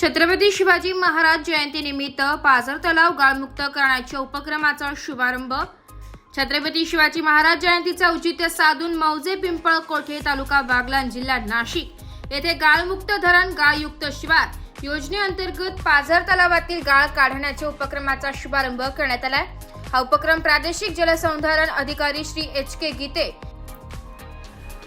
छत्रपती शिवाजी महाराज जयंतीनिमित्त पाझर तलाव गाळमुक्त करण्याच्या उपक्रमाचा शुभारंभ. छत्रपती शिवाजी महाराज जयंतीचा औचित्य साधून मौजे पिंपळ कोठे तालुका बागलान जिल्हा नाशिक. येथे गाळमुक्त धरण गाळयुक्त शिवार योजनेअंतर्गत पाझर तलावातील गाळ काढण्याच्या उपक्रमाचा शुभारंभ करण्यात आलाय. हा उपक्रम प्रादेशिक जलसंधारण अधिकारी श्री एच के गीते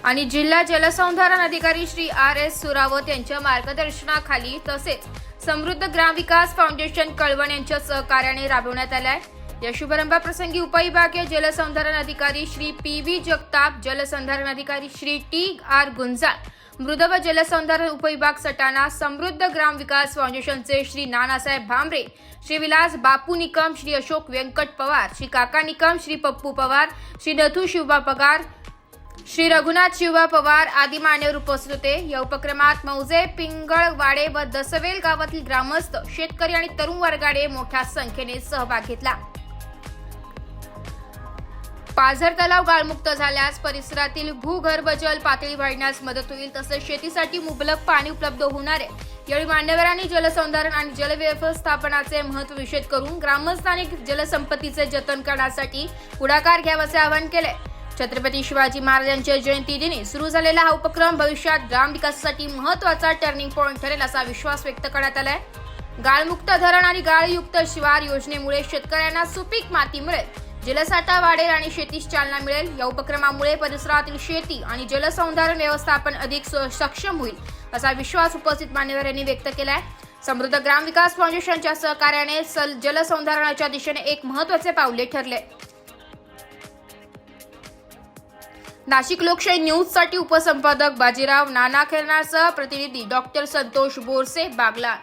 आणि जिल्हा जलसंधारण अधिकारी श्री आर एस सुरावत यांच्या मार्गदर्शनाखाली तसेच समृद्ध ग्रामविकास फाउंडेशन कळवण यांच्या सहकार्याने राबवण्यात आलाय. या शुभारंभाप्रसंगी उपविभागीय जलसंधारण अधिकारी श्री पी व्ही जगताप जलसंधारण अधिकारी श्री टी आर गुंजाळ मृद व जलसंधारण उपविभाग सटाणा समृद्ध ग्राम विकास फाउंडेशनचे श्री नानासाहेब भांबरे श्री विलास बापू निकम श्री अशोक व्यंकट पवार श्री काका निकम श्री पप्पू पवार श्री नथू शिवबा पगार श्री रघुनाथ शिवबा पवार आदी मान्यवर उपस्थित होते. या उपक्रमात मौजे पिंगळवाडे व दसवेल गावातील ग्रामस्थ शेतकरी आणि तरुण वर्गाने मोठ्या संख्येने सहभाग घेतला. पाझर तलाव गाळमुक्त झाल्यास परिसरातील भूगर्भ जल पातळी वाढण्यास मदत होईल तसेच शेतीसाठी मुबलक पाणी उपलब्ध होणार आहे. यावेळी मान्यवरांनी जलसंधारण आणि जलव्यवस्थापनाचे महत्त्व विषद करून ग्रामस्थानिक जलसंपत्तीचे जतन करण्यासाठी पुढाकार घ्यावाचे आवाहन केले. छत्रपती शिवाजी महाराजांच्या जयंती दिनी सुरू झालेला हा उपक्रम भविष्यात ग्रामविकासासाठी महत्त्वाचा टर्निंग पॉईंट ठरेल असा विश्वास व्यक्त करण्यात आलाय. गाळमुक्त धरण आणि गाळयुक्त शिवार योजनेमुळे शेतकऱ्यांना सुपीक माती मिळेल. जलसाठा वाढेल आणि शेतीस चालना मिळेल. या उपक्रमामुळे परिसरातील शेती आणि जलसंधारण व्यवस्थापन अधिक सक्षम होईल असा विश्वास उपस्थित मान्यवरांनी व्यक्त केलाय. समृद्ध ग्रामविकास फाउंडेशनच्या सहकार्याने जलसंधारणाच्या दिशेने एक महत्त्वाचे पावले ठरले नाशिक लोकशाही न्यूजसाठी उपसंपादक बाजीराव नाना खेळणारसह प्रतिनिधी डॉक्टर संतोष बोरसे बागला